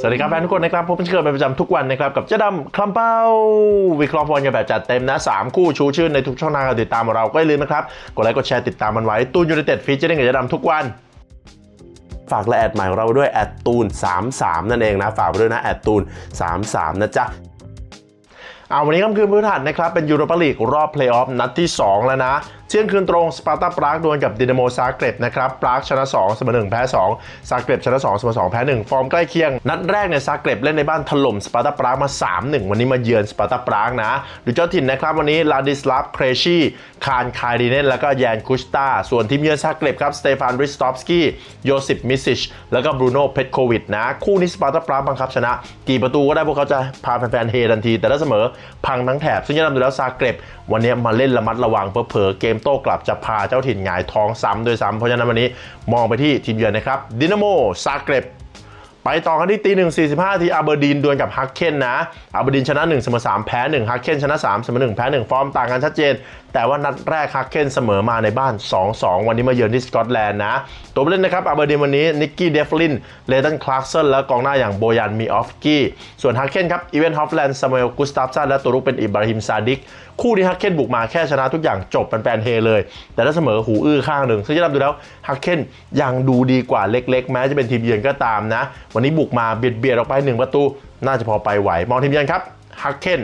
สวัสดีครับแฟนทุกคนนะครับพบกันเช่นเป็นประจำทุกวันนะครับ กับเจ๊ดำคลัมเป้า วิเคราะห์บอลกันแบบจัดเต็มนะ 3 คู่ชูชื่นในทุกช่องทางการติดตามของเราก็อย่าลืมนะครับ กดไลค์กดแชร์ติดตามมันไว้ตูนยูไนเต็ดฟีเจอร์กับเจ๊ดำทุกวันฝากและแอดใหม่ของเราด้วยแอดตูน 33 นั่นเองนะ ฝากไปด้วยนะแอดตูน 33 นะจ๊ะเอาวันนี้ค่ำคืนพฤหัสนะครับ เป็นยูโรปาลีกรอบเพลย์ออฟนัดที่ 2 แล้วนะ ที่ยงคืนตรงสปาร์ตาปรากดวลกับดินาโมซาเกร็บนะครับปรากชนะ2เสมอ1แพ้2ซาเกร็บชนะ2เสมอ2แพ้1ฟอร์มใกล้เคียง นัดแรกเนี่ยซาเกร็บเล่นในบ้านถล่มสปาร์ตาปรากมา 3-1 วันนี้มาเยือนสปาร์ตาปรากนะดูเจ้าถิ่นนะครับวันนี้ลาดิสลาฟเครชีคานคายดีเนนแล้วก็แยนคุชตาส่วนทีมเยือนซาเกร็บครับสเตฟานริสตอฟสกี้โยซิปมิซิชแล้วก็บรูโน่เพตโควิดนะคู่นี้สปาร์ตาปรากบังคับชนะ กี่ประตูก็ได้พวกเขาจะพาแฟนๆเฮทันที แต่ถ้าเสมอพังทั้งแถบซึ่งจะนำดูแล้วซาเกร็บวันนี้มาเล่นระมัดระวังเผลอเกมโต้กลับจะพาเจ้าถิ่นหงายท้องซ้ำโดยซ้ำเพราะฉะนั้นวันนี้มองไปที่ทีมเยือนนะครับดินาโมซาเกร็บ ไปต่อกันที่ตีหนึ่งสี่สิบห้าทีอาเบอร์ดีนดวลกับฮักเคนนะอาเบอร์ดีนชนะ1เสมอ3แพ้1ฮักเคนชนะ3เสมอ1แพ้1ฟอร์มต่างกันชัดเจน แต่ว่านัดแรกฮักเคนเสมอมาในบ้าน 2-2 วันนี้มาเยือนที่สกอตแลนด์นะ ตัวผู้เล่นนะครับอาเบอร์ดีนวันนี้นิกกี้เดฟลินเลตันคลาร์กสันและกองหน้าอย่างโบยันมีออฟกี้ส่วนฮักเคนครับอีเวนฮอฟแลนด์ซามูเอลกุสตาฟซันและตัวรุกเป็นอิบราฮิมซาดิกคู่ที่ฮักเคนบุกมาแค่ชนะทุกอย่างจบเป็นแฟนเฮเลย แต่ถ้าเสมอหูอื้อข้างหนึ่งซึ่งจะนำดูแล้วฮักเคนยังดูดีกว่าเล็ก ๆ แม้จะเป็นทีมเยือนก็ตามนะวันนี้บุกมาเบียดเบียดออกไป 1 ประตู น่าจะพอไปไหว มองทีมเยือนครับฮักเคน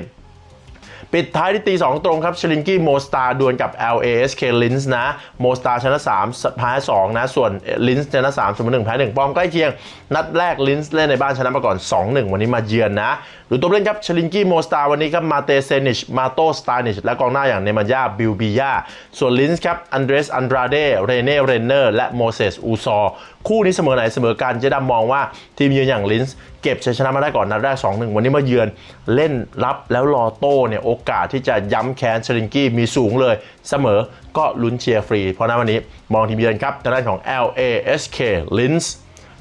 ปิดท้ายที่ตี 2 ตรงครับชลิงกี้โมสตาดวลกับ LASK ลินส์นะโมสตาชนะ3แพ้2นะส่วนลินส์ชนะ3เสมอ1แพ้1ปอมใกล้เคียง นัดแรกลินส์เล่นในบ้านชนะมาก่อน 2-1 วันนี้มาเยือนนะดูตัวเล่นครับชลิงกี้โมสตาวันนี้ครับมาเตเซนิชมาโตสตานิชและกองหน้าอย่างเนมันยาบิลบิยาส่วนลินส์ครับอันเดรสอันดราเดเรเน่เรนเนอร์และโมเสสอูซอร์คู่นี้เสมอไหนเสมอกันเจะดำมองว่าทีมเยือนอย่างลินส์ เก็บชัยชนะมาได้ก่อนนัดแรก 2-1 วันนี้มาเยือนเล่นรับแล้วรอโต้เนี่ยโอกาสที่จะย้ำแค้นเชลิงกี้มีสูงเลยเสมอก็ลุ้นเชียร์ฟรี เพราะนั้นวันนี้มองทีมเยือนครับทางด้านของ LASK Linz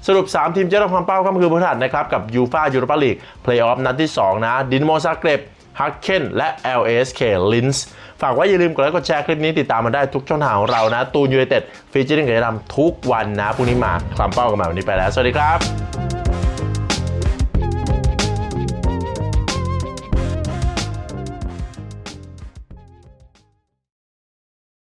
สรุป 3 ทีมจะรับความเป้าค่ำคืนพฤหัสนะครับ กับยูฟายูโรปาลีกเพลย์ออฟนัดที่ 2 นะ ดินโมซาเกรบฮักเคนและ LASK Linz ฝากไว้อย่าลืมกดไลค์กดแชร์คลิปนี้ติดตามมาได้ทุกช่องทางของเรานะ ตูนยูไนเต็ดฟีเจอริ่งกับยดำทุกวันนะพรุ่งนี้มาความเป้ากันใหม่วันนี้ไปแล้ว สวัสดีครับ